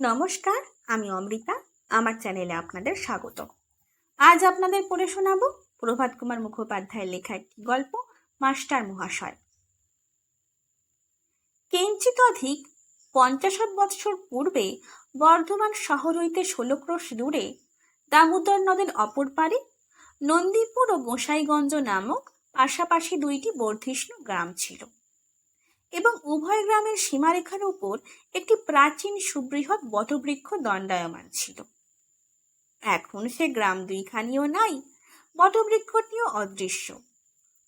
নমস্কার, আমি অমৃতা, আমার চ্যানেলে আপনাদের স্বাগত। আজ আপনাদের পড়ে শোনাব প্রভাত কুমার মুখোপাধ্যায়ের লেখা একটি গল্প, মাস্টার মহাশয়। কিঞ্চিত অধিক পঞ্চাশত বৎসর পূর্বে বর্ধমান শহর হইতে ষোলো ক্রোশ দূরে দামোদর নদের অপর পারে নন্দীপুর ও গোসাইগঞ্জ নামক পাশাপাশি দুইটি বর্ধিষ্ণু গ্রাম ছিল। এবং উভয় গ্রামের সীমারেখার উপর একটি প্রাচীন সুবৃহৎ বটবৃক্ষ দণ্ডায়মান ছিল। এখন সে গ্রাম দুইখানিও নাই, বটবৃক্ষটিও অদৃশ্য।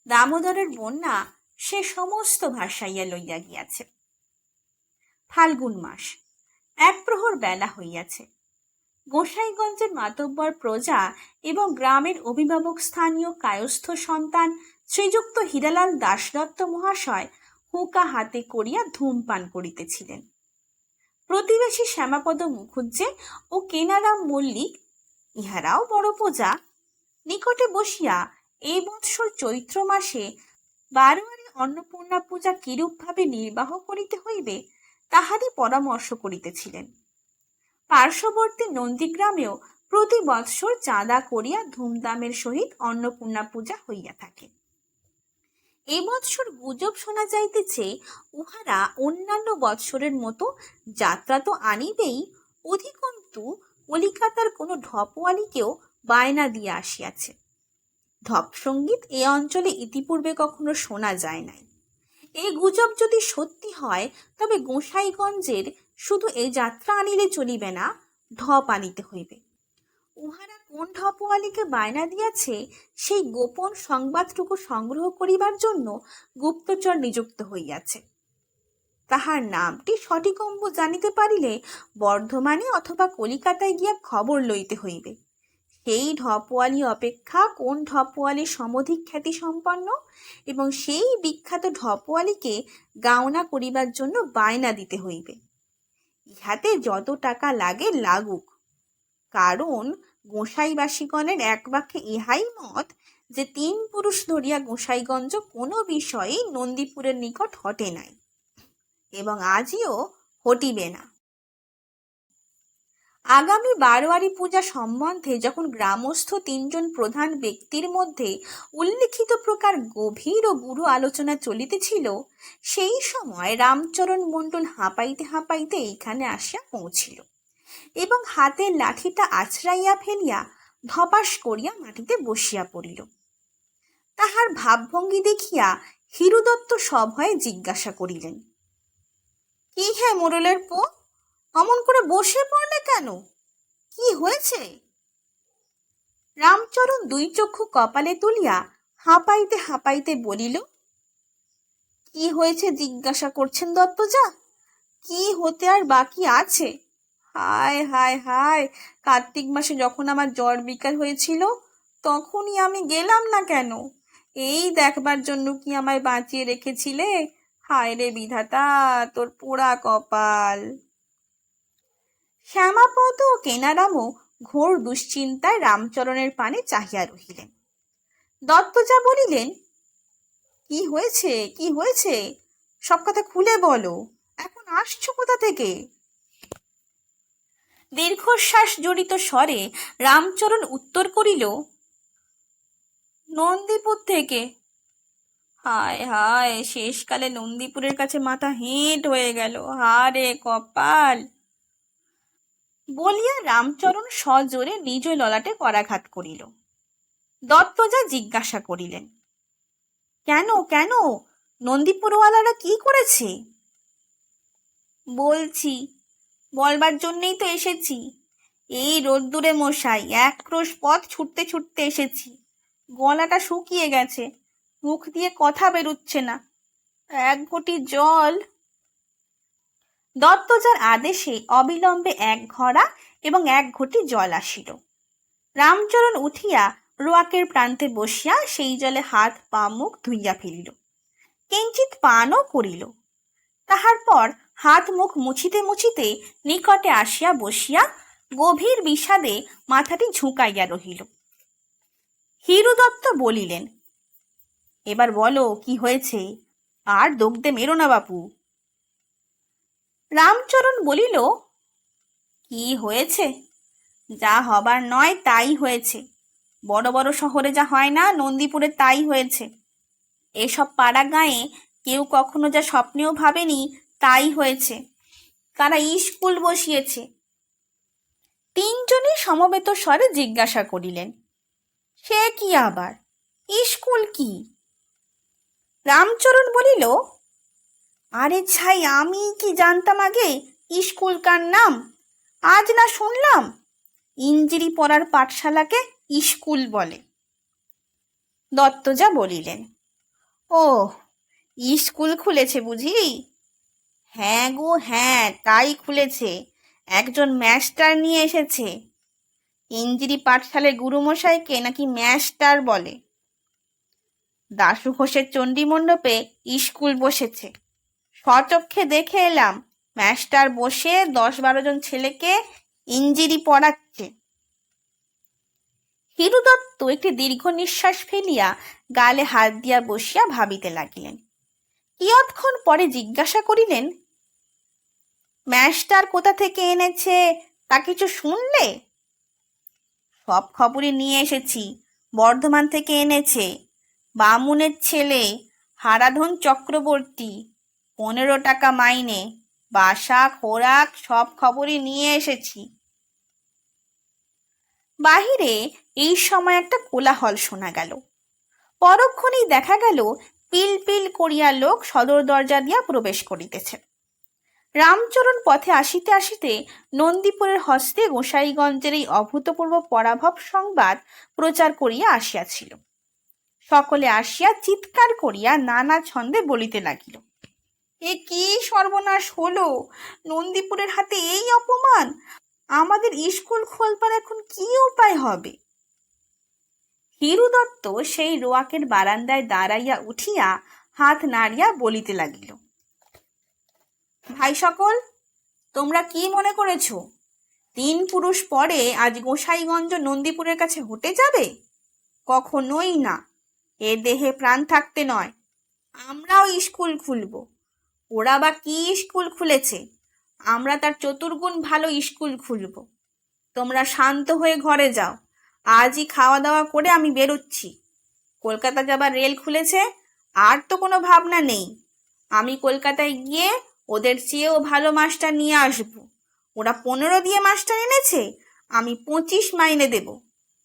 দামোদরের বন্যা সে সমস্ত ভাসাইয়া লইয়া গিয়াছে। ফাল্গুন মাস, এক প্রহর বেলা হইয়াছে। গোসাইগঞ্জের মাতব্বর প্রজা এবং গ্রামের অভিভাবক স্থানীয় কায়স্থ সন্তান শ্রীযুক্ত হীরালাল দাসদত্ত মহাশয় হুঁকা হাতে করিয়া ধূমপান করিতেছিলেন। প্রতিবেশী শ্যামাপদ মুখুজ্জে ও কেনারাম মল্লিক, ইহারাও বড় পূজা নিকটে বসিয়া এই বৎসর চৈত্র মাসে বারোয়ারি অন্নপূর্ণা পূজা কিরূপভাবে নির্বাহ করিতে হইবে, তাহারই পরামর্শ করিতেছিলেন। পার্শ্ববর্তী নন্দীগ্রামেও প্রতি বৎসর চাঁদা করিয়া ধুমধামের সহিত অন্নপূর্ণা পূজা হইয়া থাকে। এ বৎসর গুজব শোনা যাইতেছে, উহারা অন্যান্য বৎসরের মতো যাত্রা তো আনিবেই, অধিকন্তু কলিকাতার কোনো ঢপওয়ালিকেও বায়না দিয়া আসিয়াছে। ঢপ সংগীত এ অঞ্চলে ইতিপূর্বে কখনো শোনা যায় নাই। এই গুজব যদি সত্যি হয়, তবে গোসাইগঞ্জের শুধু এই যাত্রা আনিলে চলিবে না ঢপ আনিতে হইবে। উহারা কোন ঢপওয়ালিকে বায়না দিয়াছে, সেই গোপন সংবাদটুকু সংগ্রহ করিবার জন্য গুপ্তচর নিযুক্ত হইয়াছে। তাহার নামটি সঠিক সঠিকম্ব জানিতে পারিলে বর্ধমানে অথবা কলিকাতায় গিয়া খবর লইতে হইবে। সেই ঢপওয়ালি অপেক্ষা কোন ঢপওয়ালি সমধিক খ্যাতি সম্পন্ন এবং সেই বিখ্যাত ঢপওয়ালিকে গাওনা করিবার জন্য বায়না দিতে হইবে। ইহাতে যত টাকা লাগে লাগুক। কারণ গোসাইবাসীগণের এক বাক্যে ইহাই মত যে, তিন পুরুষ ধরিয়া গোসাইগঞ্জ কোনো বিষয়েই নন্দীপুরের নিকট হটে নাই এবং আজও হটিবে না। আগামী বারোয়ারি পূজা সম্বন্ধে যখন গ্রামস্থ তিনজন প্রধান ব্যক্তির মধ্যে উল্লিখিত প্রকার গভীর ও গুরু আলোচনা চলিতেছিল, সেই সময় রামচরণ মণ্ডল হাঁপাইতে হাঁপাইতে এইখানে আসিয়া পৌঁছিল। এবং হাতের লাঠিটা আছড়াইয়া ফেলিয়া ধপাস করিয়া মাটিতে বসিয়া পড়িল। তাহার ভাবভঙ্গি দেখিয়া হিরুদত্ত সভয়ে জিজ্ঞাসা করিলেন, কি হে মোরলের পো অমন করে বসে পড়লে কেন? কি হয়েছে? রামচরণ দুই চক্ষু কপালে তুলিয়া হাঁপাইতে হাঁপাইতে বলিল, কি হয়েছে জিজ্ঞাসা করছেন দত্তজা? কি হতে আর বাকি আছে? হায় হায় হায়, কার্তিক মাসে যখন আমার জ্বর বিকাল হয়েছিল, তখনই আমি গেলাম না কেন? এই দেখবার জন্য কি আমায় বাঁচিয়ে রেখেছিলে? হায় রে বিধাতা, তোর পোড়া কপাল। শ্যামাপদ ও কেনারামও ঘোর দুশ্চিন্তায় রামচরণের পানে চাহিয়া রহিলেন। দত্তজা বলিলেন, কি হয়েছে? কি হয়েছে? সব কথা খুলে বলো। এখন আসছো কোথা থেকে? দীর্ঘশ্বাস জড়িত স্বরে রামচরণ উত্তর করিল, নন্দীপুর থেকে। হায় হায়, শেষকালে নন্দীপুরের কাছে মাথা হেঁট হয়ে গেল। হারে কপাল! বলিয়া রামচরণ সজোরে নিজ ললাটে করাঘাত করিল। দত্তজা জিজ্ঞাসা করিলেন, কেন কেন? নন্দীপুরওয়ালারা কি করেছে? বলছি বলবার জন্যেই তো এসেছি। এই রোদ্দুরে মশাই, এক ক্রোশ পথ ছুটতে ছুটতে এসেছি। গলাটা শুকিয়ে গেছে, মুখ দিয়ে কথা বেরুচ্ছে না। এক ঘটি জল। দত্তজার আদেশে অবিলম্বে এক ঘড়া এবং এক ঘটি জল আসিল। রামচরণ উঠিয়া রোয়াকের প্রান্তে বসিয়া সেই জলে হাত পা মুখ ধুইয়া ফেলিল। কিঞ্চিত পানও করিল। তাহার পর হাত মুখ মুছিতে মুছিতে নিকটে আসিয়া বসিয়া গভীর বিষাদে মাথাটি ঝুঁকাইয়া রহিল। হিরুদত্ত বলিলেন, এবার বলো, কি হয়েছে? আর দগ্ধে মেরো না বাপু। রামচরণ বলিল, কি হয়েছে? যা হবার নয় তাই হয়েছে। বড় বড় শহরে যা হয় না, নন্দীপুরে তাই হয়েছে। এসব পাড়া গাঁয়ে কেউ কখনো যা স্বপ্নেও ভাবেনি তাই হয়েছে। তারা স্কুল বসিয়েছে। তিনজনই সমবেত স্বরে জিজ্ঞাসা করিলেন, সে কি আবার? স্কুল কি? রামচরণ বলিল, আরে ছাই, আমি কি জানতাম আগে স্কুল কার নাম? আজ না শুনলাম? ইঞ্জিরি পড়ার পাঠশালাকে স্কুল বলে। দত্তজা বলিলেন ও স্কুল খুলেছে বুঝি? হ্যাঁ গো হ্যাঁ তাই খুলেছে। একজন ম্যাস্টার নিয়ে এসেছে। ইঞ্জিরি পাঠশালায় গুরুমশাইকে নাকি ম্যাস্টার বলে। দাশু ঘোষের চণ্ডী মণ্ডপে স্কুল বসেছে। স্বচক্ষে দেখে এলাম, ম্যাস্টার বসে দশ বারো জন ছেলেকে ইঞ্জিরি পড়াচ্ছে। হিরু দত্ত একটি দীর্ঘ নিঃশ্বাস ফেলিয়া গালে হাত দিয়া বসিয়া ভাবিতে লাগিলেন। কিয়ৎক্ষণ পরে জিজ্ঞাসা করিলেন ম্যাস্টার কোথা থেকে এনেছে তা কিছু শুনলে? সব খবরই নিয়ে এসেছি, বর্ধমান থেকে এনেছে। বামুনের ছেলে হারাধন চক্রবর্তী, পনেরো টাকা মাইনে, বাসা, খোরাক, সব খবরই নিয়ে এসেছি। বাহিরে এই সময় একটা কোলাহল শোনা গেল। পরক্ষণেই দেখা গেল পিল পিল করিয়া লোক সদর দরজা দিয়া প্রবেশ করিতেছে। রামচরণ পথে আসিতে আসিতে নন্দীপুরের হস্তে গোসাইগঞ্জের এই অভূতপূর্ব পরাভব সংবাদ প্রচার করিয়া আসিয়াছিল। সকলে আসিয়া চিৎকার করিয়া নানা ছন্দে বলিতে লাগিল, এ কি সর্বনাশ হলো? নন্দীপুরের হাতে এই অপমান? আমাদের স্কুল খোলবার এখন কি উপায় হবে? হিরু দত্ত সেই রোয়াকের বারান্দায় দাঁড়াইয়া উঠিয়া হাত নাড়িয়া বলিতে লাগিল ভাই সকল, তোমরা কি মনে করেছ? তিন পুরুষ পরে আজ গোসাইগঞ্জ নন্দীপুরের কাছে হটে যাবে? কখনোই না। এ দেহে প্রাণ থাকতে নয়। আমরাও স্কুল খুলব। ওরা বা কি স্কুল খুলেছে? আমরা তার চতুর্গুণ ভালো স্কুল খুলব। তোমরা শান্ত হয়ে ঘরে যাও। আজই খাওয়া দাওয়া করে আমি বেরোচ্ছি। কলকাতা যাবার রেল খুলেছে, আর তো কোনো ভাবনা নেই। আমি কলকাতায় গিয়ে ওদের চেয়েও ভালো মাস্টার নিয়ে আসব। ওরা পনেরো দিয়ে মাস্টার এনেছে, আমি পঁচিশ মাইনে দেব।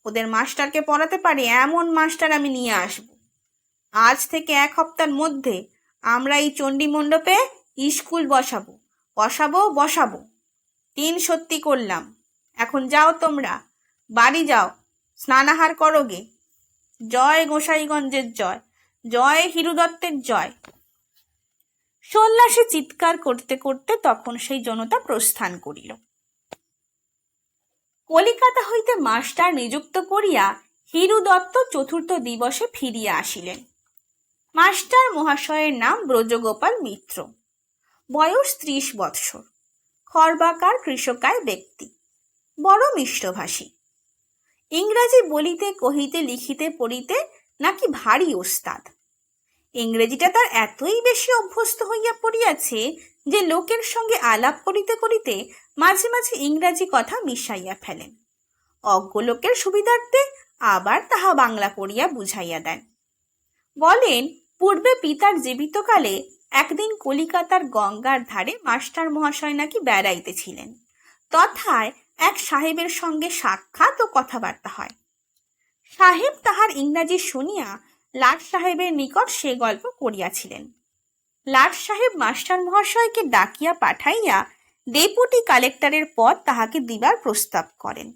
ওদের মাস্টারকে পড়াতে পারি এমন মাস্টার আমি নিয়ে আসব। আজ থেকে এক সপ্তাহের মধ্যে আমরা এই চণ্ডী মণ্ডপে স্কুল বসাবো বসাবো বসাবো। তিন সত্যি করলাম। এখন যাও তোমরা, বাড়ি যাও, স্নানাহার করো গে জয় গোসাইগঞ্জের জয় জয় হিরুদত্তের জয়। সন্ন্যাসী চিৎকার করতে করতে তখন সেই জনতা প্রস্থান করিল। কলিকাতা হইতে মাস্টার নিযুক্ত করিয়া হিরু দত্ত চতুর্থ দিবসে ফিরিয়া আসিলেন। মাস্টার মহাশয়ের নাম ব্রজগোপাল মিত্র। বয়স ত্রিশ বৎসর। খর্বাকার কৃষকায় ব্যক্তি। বড় মিষ্টভাষী। ইংরাজি বলিতে, কহিতে, লিখিতে, পড়িতে নাকি ভারী ওস্তাদ। ইংরেজিটা তার এতই বেশি অভ্যস্ত হইয়া পড়িয়াছে যে লোকের সঙ্গে আলাপ করিতে করিতে মাঝে মাঝে ইংরাজি কথা মিশাইয়া ফেলেন অজ্ঞ লোকের সুবিধার্থে আবার তাহা বাংলা করিয়া বুঝাইয়া দেন। বলেন, পূর্বে পিতার জীবিতকালে একদিন কলিকাতার গঙ্গার ধারে মাস্টার মহাশয় নাকি বেড়াইতেছিলেন তথায় এক সাহেবের সঙ্গে সাক্ষাৎ ও কথাবার্তা হয়। সাহেব তাহার ইংরাজি শুনিয়া লাট সাহেবের নিকট সে গল্প করিয়াছিলেন। লাট সাহেব মাস্টার মহাশয়কে ডাকিয়া পাঠাইয়া ডেপুটি কালেক্টরের পদ তাহাকে দিবার প্রস্তাব করেন।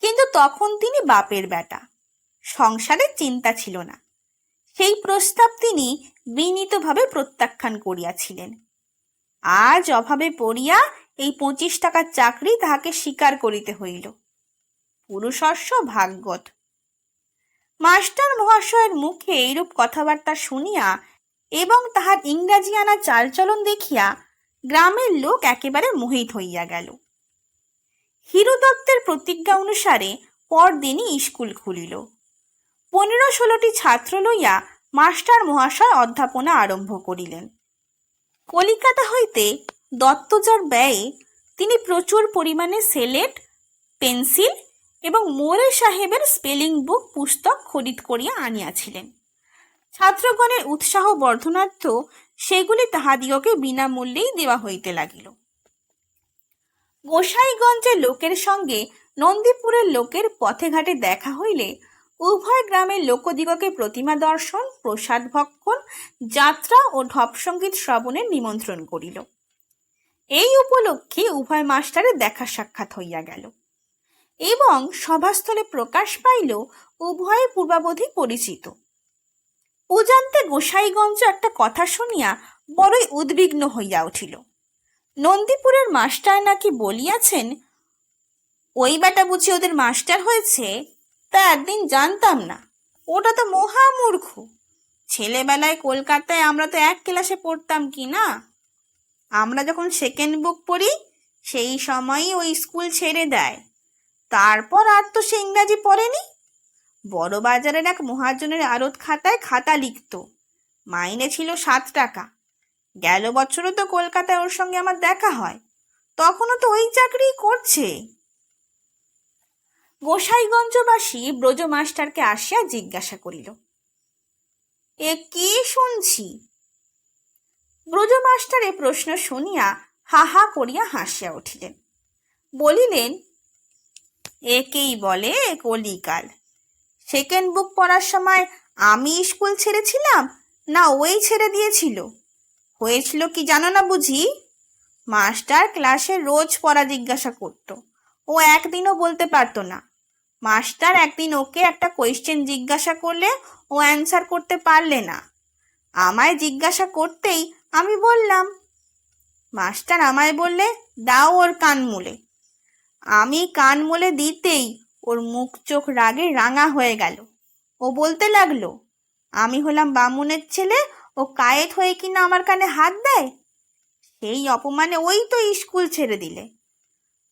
কিন্তু তখন তিনি বাপের বেটা। সংসারের চিন্তা ছিল না। সেই প্রস্তাব তিনি বিনীতভাবে প্রত্যাখ্যান করিয়াছিলেন। আজ অভাবে পড়িয়া এই পঁচিশ টাকার চাকরি তাহাকে স্বীকার করিতে হইল। পুরুষস্ব ভাগ্যত। মাস্টার মহাশয়ের মুখে এইরূপ কথাবার্তা শুনিয়া এবং তাহার ইংরাজি আনা চালচলন দেখিয়া গ্রামের লোক একেবারে মোহিত হইয়া গেল। হিরু দত্তের প্রতিজ্ঞা অনুসারে পরদিনই স্কুল খুলিল। পনেরো ষোলোটি ছাত্র লইয়া মাস্টার মহাশয় অধ্যাপনা আরম্ভ করিলেন। কলিকাতা হইতে দত্তজার ব্যয়ে তিনি প্রচুর পরিমাণে সেলেট, পেন্সিল এবং মোরে সাহেবের স্পেলিং বুক পুস্তক খরিদ করিয়া আনিয়াছিলেন। ছাত্রগণের উৎসাহ বর্ধনার্থ সেগুলি তাহাদিগকে বিনামূল্যেই দেওয়া হইতে লাগিল। গোসাইগঞ্জের লোকের সঙ্গে নন্দীপুরের লোকের পথে ঘাটে দেখা হইলে উভয় গ্রামের লোকদিগকে প্রতিমা দর্শন, প্রসাদ ভক্ষণ, যাত্রা ও ঢপ সংগীত শ্রবণের নিমন্ত্রণ করিল। এই উপলক্ষে উভয় মাস্টারে দেখা সাক্ষাৎ হইয়া গেল। এবং সভাস্থলে প্রকাশ পাইল উভয় পূর্বাবধি পরিচিত। উজান্তে গোসাইগঞ্জ একটা কথা শুনিয়া বড়ই উদ্বিগ্ন হইয়া উঠিল। নন্দীপুরের মাস্টার নাকি বলিয়াছেন, ওই বেটা বুঝি ওদের মাস্টার হয়েছে? তা একদিন জানতাম না। ওটা তো মহামূর্খ। ছেলেবেলায় কলকাতায় আমরা তো এক ক্লাসে পড়তাম কি না? আমরা যখন সেকেন্ড বুক পড়ি, সেই সময়ই ওই স্কুল ছেড়ে দেয়। তারপর আর তো সে ইংরাজি পড়েনি? বড় বাজারের এক মহাজনের আড়ত খাতায় খাতা লিখত। মাইনে ছিল সাত টাকা। গেল বছরও তো কলকাতায় ওর সঙ্গে আমার দেখা হয়। তখনও তো ওই চাকরি করছে। গোসাইগঞ্জবাসী ব্রজ মাস্টারকে আসিয়া জিজ্ঞাসা করিল, এ কি শুনছি? ব্রজ এ প্রশ্ন শুনিয়া হা হা করিয়া হাসিয়া উঠিলেন। বলিলেন একেই বলে কলিকাল। সেকেন্ড বুক পড়ার সময় আমি স্কুল ছেড়েছিলাম? না, ওই ছেড়ে দিয়েছিল। হয়েছিল কি জানো না বুঝি? মাস্টার ক্লাসে রোজ পড়া জিজ্ঞাসা করত। ও একদিনও বলতে পারতো না। মাস্টার একদিন ওকে একটা কোয়েশ্চেন জিজ্ঞাসা করলে ও অ্যান্সার করতে পারলে না। আমায় জিজ্ঞাসা করতেই আমি বললাম, মাস্টার আমায় বললে, দাও ওর কান মুলে। আমি কান মুলে দিতেই ওর মুখ চোখ রাগে রাঙা হয়ে গেল। ও বলতে লাগল, আমি হলাম বামুনের ছেলে, ও কায়েত হয়ে কিনা আমার কানে হাত দেয়? সেই অপমানে ওই তো স্কুল ছেড়ে দিলে।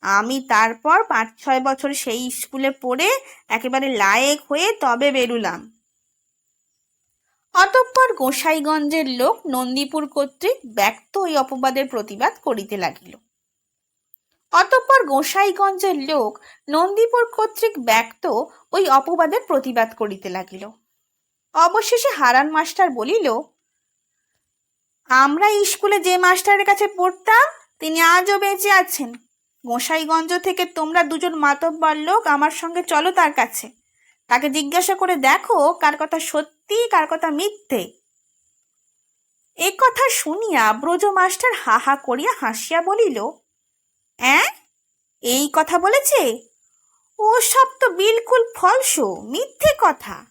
আমি তারপর পাঁচ ছয় বছর সেই স্কুলে পড়ে একেবারে লায়েক হয়ে তবে বেরুলাম। অতঃপর গোসাইগঞ্জের লোক নন্দীপুর কর্তৃক ব্যক্ত ওই অপবাদের প্রতিবাদ করিতে লাগিল। অতঃপর গোসাইগঞ্জের লোক নন্দীপুর কর্তৃক ব্যক্ত ওই অপবাদের প্রতিবাদ করিতে লাগিল। অবশেষে হারান মাস্টার বলিল, আমরা স্কুলে যে মাস্টারের কাছে পড়তাম, তিনি আজও বেঁচে আছেন। গোসাইগঞ্জ থেকে তোমরা দুজন মাতব্বর লোক আমার সঙ্গে চলো তার কাছে। তাকে জিজ্ঞাসা করে দেখো কার কথা সত্যি, কার কথা মিথ্যে। এ কথা শুনিয়া ব্রজ মাস্টার হা হা করিয়া হাসিয়া বলিল অ্যাঁ? এই কথা বলেছে? ও সব তো বিলকুল ফলসো, মিথ্যে কথা।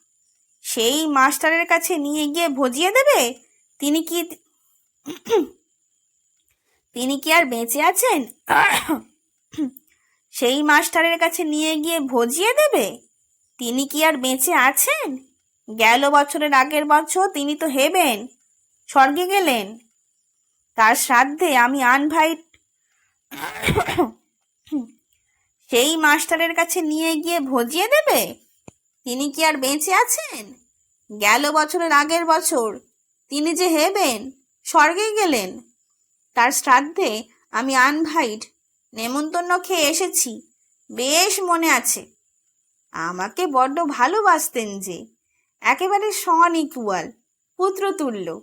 সেই মাস্টারের কাছে নিয়ে গিয়ে ভজিয়ে দেবে? তিনি কি তিনি কি আর বেঁচে আছেন? সেই মাস্টারের কাছে নিয়ে গিয়ে ভজিয়ে দেবে? তিনি কি আর বেঁচে আছেন? গেল বছরের আগের বছর তিনি তো হেবেন, স্বর্গে গেলেন। তার শ্রাদ্ধে আমি আনভাইট সেই মাস্টারের কাছে নিয়ে গিয়ে ভজিয়ে দেবে? তিনি কি আর বেঁচে আছেন? গেল বছরের আগের বছর। তিনি যে হেবেন স্বর্গে গেলেন। তার শ্রাদ্ধে আমি আনভাইট নেমন্তন্ন খেয়ে এসেছি। বেশ মনে আছে। আমাকে বড্ড ভালোবাসতেন যে, একেবারে সন ইকুয়াল পুত্রতুল্য।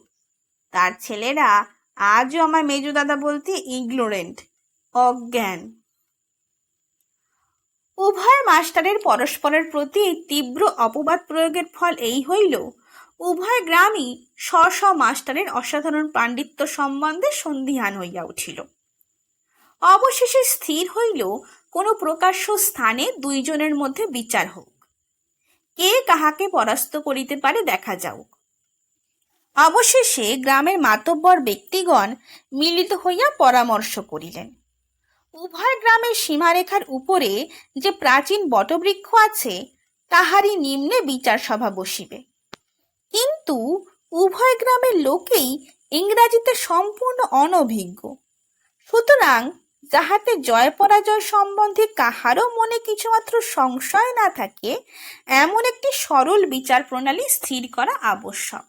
তার ছেলেরা আজও আমার মেজো দাদা বলতে ইগনোরেন্ট। অজ্ঞান। উভয় মাস্টারের পরস্পরের প্রতি তীব্র অপবাদ প্রয়োগের ফল এই হইল, উভয় গ্রামই স্ব স্ব মাস্টারের অসাধারণ পাণ্ডিত্য সম্বন্ধে সন্ধিহান হইয়া উঠিল। অবশেষে স্থির হইল, কোনো প্রকাশ্য স্থানে দুইজনের মধ্যে বিচার হোক। কে কাহাকে পরাস্ত করিতে পারে দেখা যাউক। অবশেষে গ্রামের মাতব্বর ব্যক্তিগণ মিলিত হইয়া পরামর্শ করিলেন। উভয় গ্রামের সীমারেখার উপরে যে প্রাচীন বটবৃক্ষ আছে, তাহারই নিম্নে বিচার সভা বসিবে। কিন্তু উভয় গ্রামের লোকেই ইংরাজিতে সম্পূর্ণ অনভিজ্ঞ। সুতরাং যাহাতে জয় পরাজয় সম্বন্ধে কাহারও মনে কিছুমাত্র সংশয় না থাকে, এমন একটি সরল বিচার প্রণালী স্থির করা আবশ্যক।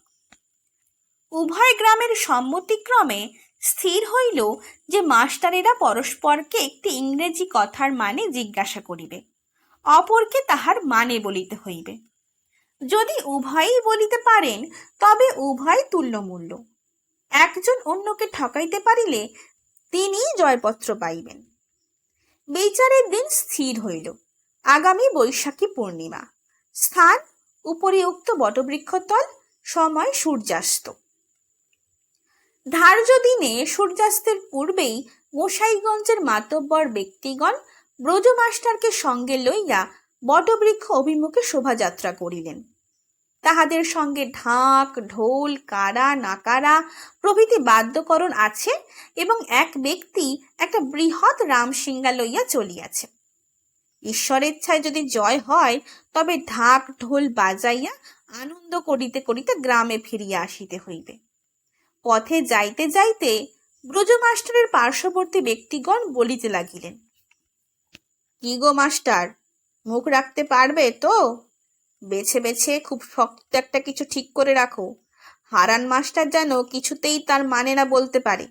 উভয় গ্রামের সম্মতিক্রমে স্থির হইল যে মাস্টারেরা পরস্পরকে একটি ইংরেজি কথার মানে জিজ্ঞাসা করিবে, অপরকে তাহার মানে বলিতে হইবে। যদি উভয়ই বলিতে পারেন, তবে উভয় তুল্যমূল্য। একজন অন্যকে ঠকাইতে পারিলে তিনি জয়পত্র পাইবেন। বিচারের দিন স্থির হইল। আগামী বৈশাখী পূর্ণিমা। স্থান, উপরিউক্ত বটবৃক্ষতল, সময় সূর্যাস্ত। ধার্য দিনে সূর্যাস্তের পূর্বেই গোসাইগঞ্জের মাতব্বর ব্যক্তিগণ ব্রজ মাস্টারকে সঙ্গে লইয়া বটবৃক্ষ অভিমুখে শোভাযাত্রা করিলেন। তাহাদের সঙ্গে ঢাক, ঢোল, কারা, নাকারা প্রভৃতি বাদ্যকরণ আছে এবং এক ব্যক্তি একটা বৃহৎ রামসিঙ্গা লইয়া চলিয়াছে। ঈশ্বরেচ্ছায় যদি জয় হয়, তবে ঢাক, ঢোল বাজাইয়া আনন্দ করিতে করিতে গ্রামে ফিরিয়া আসিতে হইবে। পথে যাইতে যাইতে ব্রজ মাস্টারের পার্শ্ববর্তী ব্যক্তিগণ বলিতে লাগিলেন, কি গো মাস্টার, মুখ রাখতে পারবে তো? বেছে বেছে খুব শক্ত একটা কিছু ঠিক করে রাখো। হারান মাস্টার যেন কিছুতেই তার মানে না বলতে পারে।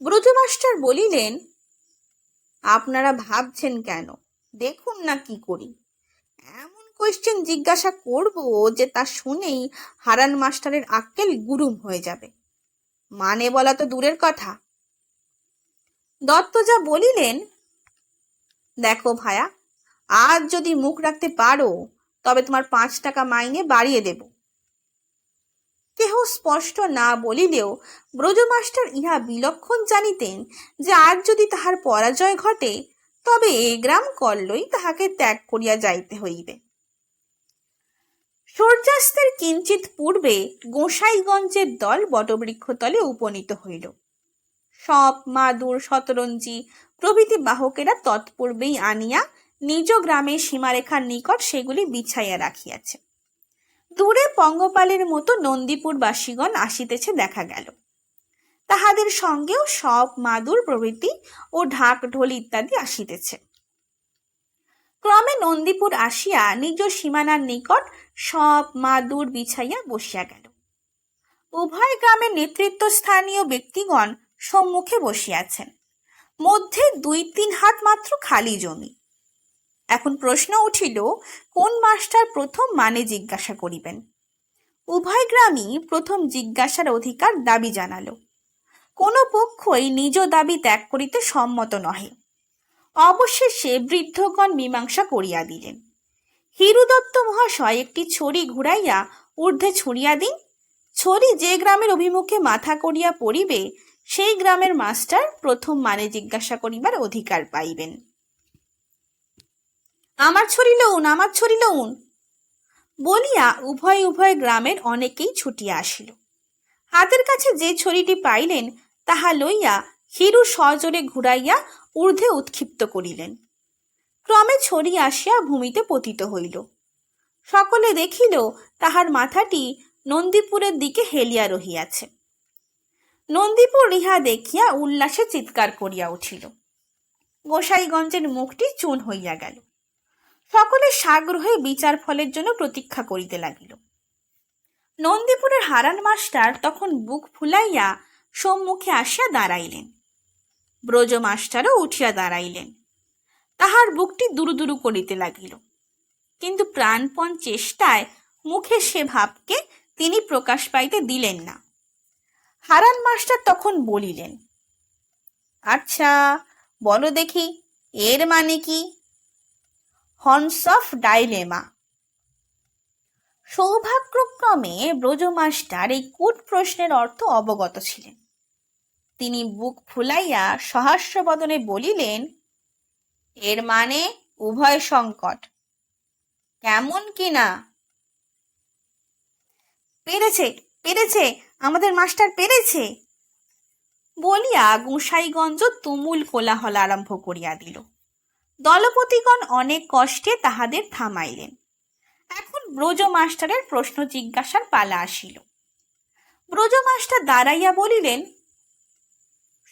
ব্রজ মাস্টার বলিলেন, আপনারা ভাবছেন কেন? দেখুন না কি করি। এমন কোয়েশ্চেন জিজ্ঞাসা করব যে তা শুনেই হারান মাস্টারের আক্কেল গুরুম হয়ে যাবে। মানে বলা তো দূরের কথা। দত্ত যা বলিলেন, দেখো ভায়া, আজ যদি মুখ রাখতে পারো, তবে তোমার পাঁচ টাকা মাইনে বাড়িয়ে দেব। কেহ স্পষ্ট না বলিলেও ব্রজমাস্টার ইহা বিলক্ষণ জানিতেন যে আজ যদি তাহার পরাজয় ঘটে, তবে এ গ্রাম কল্লই তাহাকে ত্যাগ করিয়া যাইতে হইবে। সূর্যাস্তের কিঞ্চিত পূর্বে গোসাইগঞ্জের দল বটবৃক্ষতলে উপনীত হইল। সপ মাদুর, শতরঞ্জি প্রভৃতি বাহকেরা তৎপূর্বেই আনিয়া নিজ গ্রামের সীমারেখার নিকট সেগুলি বিছাইয়া রাখিয়াছে। দূরে পঙ্গপালের মতো নন্দীপুর বাসীগণ আসিতেছে দেখা গেল। তাহাদের সঙ্গেও সব মাদুর প্রভৃতি ও ঢাক ঢোল ইত্যাদি আসিতেছে। ক্রমে নন্দীপুর আসিয়া নিজ সীমানার নিকট সব মাদুর বিছাইয়া বসিয়া গেল। উভয় গ্রামের নেতৃত্ব স্থানীয় ব্যক্তিগণ সম্মুখে বসিয়াছেন। মধ্যে দুই তিন হাত মাত্র খালি জমি। এখন প্রশ্ন উঠিল, কোন মাস্টার প্রথম মানে জিজ্ঞাসা করিবেন? উভয় গ্রামই প্রথম জিজ্ঞাসার অধিকার দাবি জানালো। কোনো পক্ষই নিজ দাবি ত্যাগ করিতে সম্মত নহে। অবশেষে বৃদ্ধগণ মীমাংসা করিয়া দিলেন। হিরুদত্ত মহাশয় একটি ছড়ি ঘুরাইয়া ঊর্ধ্বে ছুড়িয়া দিন। ছড়ি যে গ্রামের অভিমুখে মাথা করিয়া পড়িবে, সেই গ্রামের মাস্টার প্রথম মানে জিজ্ঞাসা করিবার অধিকার পাইবেন। আমার ছড়ি লউন, আমার ছড়ি লউন। বলিয়া উভয় উভয় গ্রামের অনেকেই ছুটিয়া আসিল। হাতের কাছে যে ছড়িটি পাইলেন, তাহা লইয়া হিরু সজোরে ঘুরাইয়া ঊর্ধ্বে উৎক্ষিপ্ত করিলেন। ক্রমে ছড়ি আসিয়া ভূমিতে পতিত হইল। সকলে দেখিল, তাহার মাথাটি নন্দীপুরের দিকে হেলিয়া রহিয়াছে। নন্দীপুর ইহা দেখিয়া উল্লাসে চিৎকার করিয়া উঠিল। গোসাইগঞ্জের মুখটি চুন হইয়া গেল। সকলে সাগ্রহে বিচার ফলের জন্য প্রতীক্ষা করিতে লাগিল। নন্দীপুরের হারান মাস্টার তখন বুক ফুলাইয়া সম্মুখে আসিয়া দাঁড়াইলেন। ব্রজ মাস্টারও উঠিয়া দাঁড়াইলেন। তাহার বুকটি দুরু দুরু করিতে লাগিল। কিন্তু প্রাণপণ চেষ্টায় মুখে সে ভাবকে তিনি প্রকাশ পাইতে দিলেন না। হারান মাস্টার তখন বলিলেন আচ্ছা বলো দেখি, এর মানে কি? Horns of dilemma. সৌভাগ্যক্রমে Braja master এই কূট প্রশ্নের অর্থ অবগত ছিলেন। তিনি বুক ফুলাইয়া সহাস্য বদনে বলিলেন এর মানে উভয় সংকট। কেমন কি না? পেরেছে পেরেছে, আমাদের মাস্টার পেরেছে। বলিয়া গোসাইগঞ্জ তুমুল কোলাহল আরম্ভ করিয়া দিল। দলপতিগণ অনেক কষ্টে তাহাদের থামাইলেন। এখন ব্রজ মাস্টারের প্রশ্ন জিজ্ঞাসার পালা আসিল। ব্রজ মাস্টার দাঁড়াইয়া বলিলেন,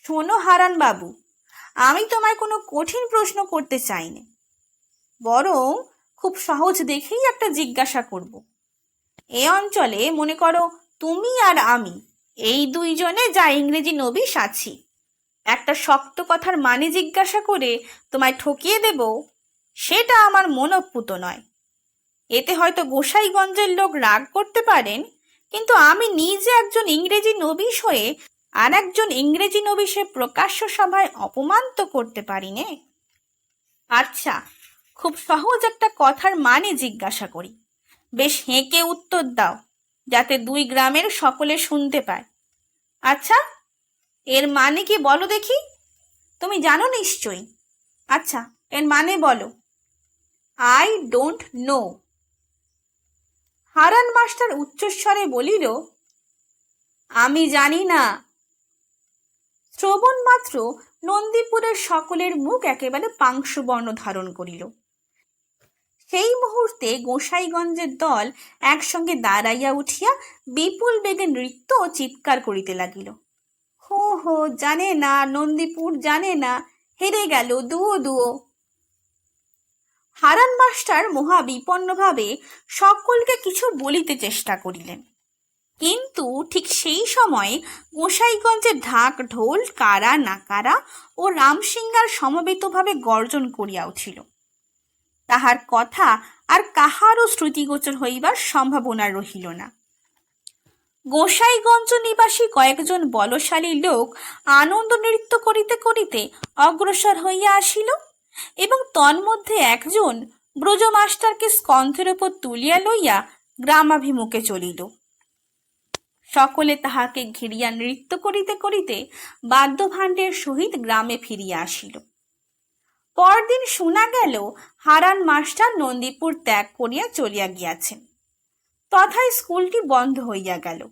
শোনো হারান বাবু আমি তোমায় কোনো কঠিন প্রশ্ন করতে চাই চাইনি। বরং খুব সহজ দেখেই একটা জিজ্ঞাসা করব। এ অঞ্চলে মনে করো তুমি আর আমি, এই দুইজনে যা ইংরেজি নবিশ আছি, একটা শক্ত কথার মানে জিজ্ঞাসা করে তোমায় ঠকিয়ে দেব, সেটা আমার মনপ্পুত নয়। এতে হয়তো গোসাইগঞ্জের লোক রাগ করতে পারেন, কিন্তু আমি নিজে একজন ইংরেজি নবিশ হয়ে আর একজন ইংরেজি নবিশে প্রকাশ্য সভায় অপমান তো করতে পারি নে আচ্ছা খুব সহজ একটা কথার মানে জিজ্ঞাসা করি। বেশ হেঁকে উত্তর দাও, যাতে দুই গ্রামের সকলে শুনতে পায়। আচ্ছা এর মানে কি বলো দেখি? তুমি জানো নিশ্চয়ই। আচ্ছা এর মানে বলো। I don't know Haran master উচ্চস্বরে বলিল, আমি জানি না। শ্রবণ মাত্র নন্দীপুরের সকলের মুখ একেবারে পাংশুবর্ণ ধারণ করিল। সেই মুহূর্তে গোসাইগঞ্জের দল একসঙ্গে দাঁড়াইয়া উঠিয়া বিপুল বেগে নৃত্য ও চিৎকার করিতে লাগিল। হো হো, জানে না, নন্দীপুর জানে না, হেরে গেল দুও দুও হারান মাস্টার মহা বিপন্নভাবে সকলকে কিছু বলিতে চেষ্টা করিলেন। কিন্তু ঠিক সেই সময়ে গোসাইগঞ্জে ঢাক, ঢোল, কারা, নাকারা ও রামসিংহার সমবেতভাবে গর্জন করিয়া উঠিল। তাহার কথা আর কাহারও শ্রুতিগোচর হইবার সম্ভাবনা রহিল না। গোসাইগঞ্জ নিবাসী কয়েকজন বলশালী লোক আনন্দ নৃত্য করিতে করিতে অগ্রসর হইয়া আসিল এবং তন্মধ্যে একজন ব্রজ মাস্টারকে স্কন্ধের উপর তুলিয়া লইয়া গ্রামাভিমুখে চলিল। সকলে তাহাকে ঘিরিয়া নৃত্য করিতে করিতে বাদ্যভাণ্ডের সহিত গ্রামে ফিরিয়া আসিল। পরদিন শোনা গেল, হারান মাস্টার নন্দীপুর ত্যাগ করিয়া চলিয়া গিয়াছেন। তথায় স্কুলটি বন্ধ হইয়া গেল।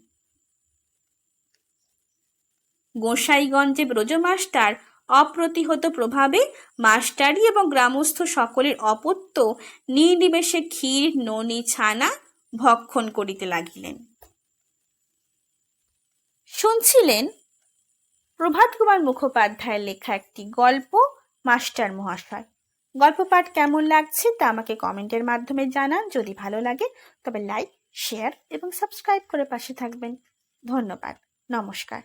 গোসাইগঞ্জে ব্রজ মাস্টার অপ্রতিহত প্রভাবে মাস্টারি এবং গ্রামস্থ সকলের অপত্য নির্নিবেশে ক্ষীর, ননি, ছানা ভক্ষণ করিতে লাগিলেন। শুনছিলেন প্রভাত কুমার মুখোপাধ্যায়ের লেখা একটি গল্প, মাস্টার মহাশয়। গল্প পাঠ কেমন লাগছে তা আমাকে কমেন্টের মাধ্যমে জানান। যদি ভালো লাগে, তবে লাইক, শেয়ার এবং সাবস্ক্রাইব করে পাশে থাকবেন। ধন্যবাদ। নমস্কার।